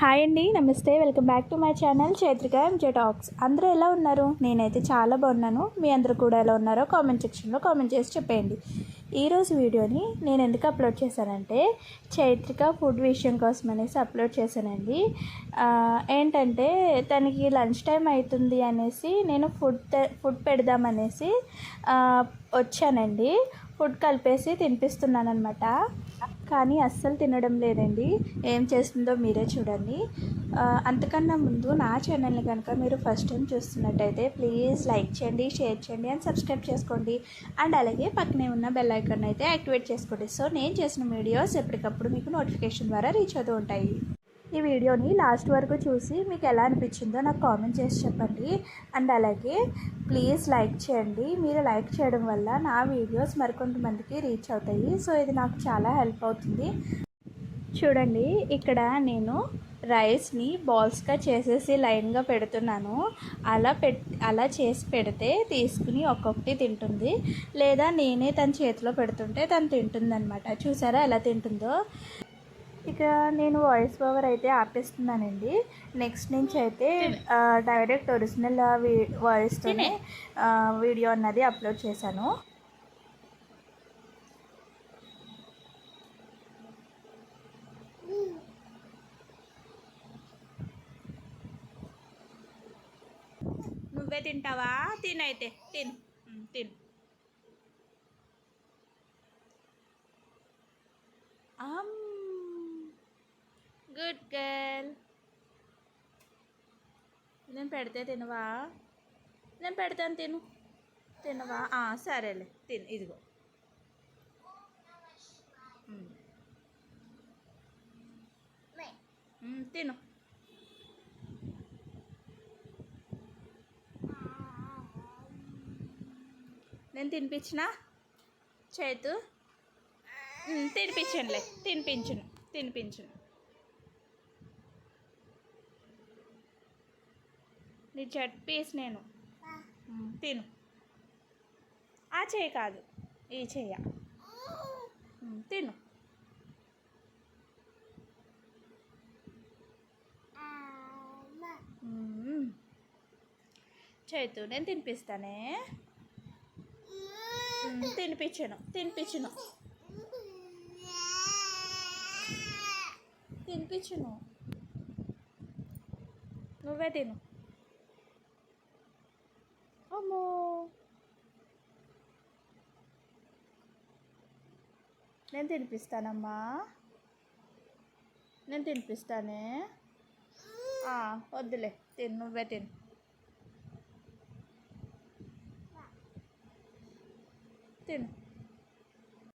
Hi అండి నమస్తే. Welcome back to my channel Chaitrika MJ talks. అందరూ ఎలా ఉన్నారు? నేనైతే చాలా బాగున్నాను. మీ అందరూ కూడా ఎలా ఉన్నారో కామెంట్ సెక్షన్లో కామెంట్ చేసి చెప్పేయండి. ఈరోజు వీడియోని నేను ఎందుకు అప్లోడ్ చేశానంటే చైత్రిక ఫుడ్ విషయం కోసం అనేసి అప్లోడ్ చేశానండి. ఏంటంటే తనకి లంచ్ టైం అవుతుంది అనేసి నేను ఫుడ్ ఫుడ్ పెడదామనేసి వచ్చానండి. ఫుడ్ కలిపేసి తినిపిస్తున్నాను అనమాట కానీ అస్సలు తినడం లేదండి. ఏం చేస్తుందో మీరే చూడండి. అంతకన్నా ముందు నా ఛానల్ని కనుక మీరు ఫస్ట్ టైం చూస్తున్నట్టయితే ప్లీజ్ లైక్ చేయండి షేర్ చేయండి అండ్ సబ్స్క్రైబ్ చేసుకోండి. అండ్ అలాగే పక్కనే ఉన్న బెల్ ఐకాన్ అయితే యాక్టివేట్ చేసుకోండి. సో నేను చేసిన వీడియోస్ ఎప్పటికప్పుడు మీకు నోటిఫికేషన్ ద్వారా రీచ్ అవుతూ ఉంటాయి. ఈ వీడియోని లాస్ట్ వరకు చూసి మీకు ఎలా అనిపించిందో నాకు కామెంట్ చేసి చెప్పండి. అండ్ అలాగే ప్లీజ్ లైక్ చేయండి. మీరు లైక్ చేయడం వల్ల నా వీడియోస్ మరికొంతమందికి రీచ్ అవుతాయి. సో ఇది నాకు చాలా హెల్ప్ అవుతుంది. చూడండి ఇక్కడ నేను రైస్ని బాల్స్గా చేసేసి లైన్గా పెడుతున్నాను. అలా పెట్ అలా చేసి పెడితే తీసుకుని ఒక్కొక్కటి తింటుంది. లేదా నేనే తన చేతిలో పెడుతుంటే తను తింటుందన్నమాట. చూసారా ఎలా తింటుందో? ఇక నేను వాయిస్ ఓవర్ అయితే ఆపేస్తున్నానండి. నెక్స్ట్ నుంచి అయితే డైరెక్ట్ ఒరిజినల్ వాయిస్తోనే వీడియో అన్నది అప్లోడ్ చేశాను. నువ్వే తింటావా? తినైతే తిను. తిను. అమ్ గుడ్ గర్ల్ నేను పెడితే తినవా? నేను పెడతాను తిను. తినవా? సరేలే. తిను ఇదిగో. తిను. నేను తినిపించిన? చేతు? తినిపించండిలే తినిపించను తినిపించును. తినిపించును. నీ చెట్ పీస్ నేను. తిను. ఆ చేయి కాదు ఈ చెయ్య తిను. చేతు నేను తినిపిస్తానే? తినిపించను తినిపించను. తినిపించను. నువ్వే తిను. అమ్మో. నేను తినిపిస్తానమ్మా. నేను తినిపిస్తానే. వద్దులే తిను నువ్వే తిను. తిను.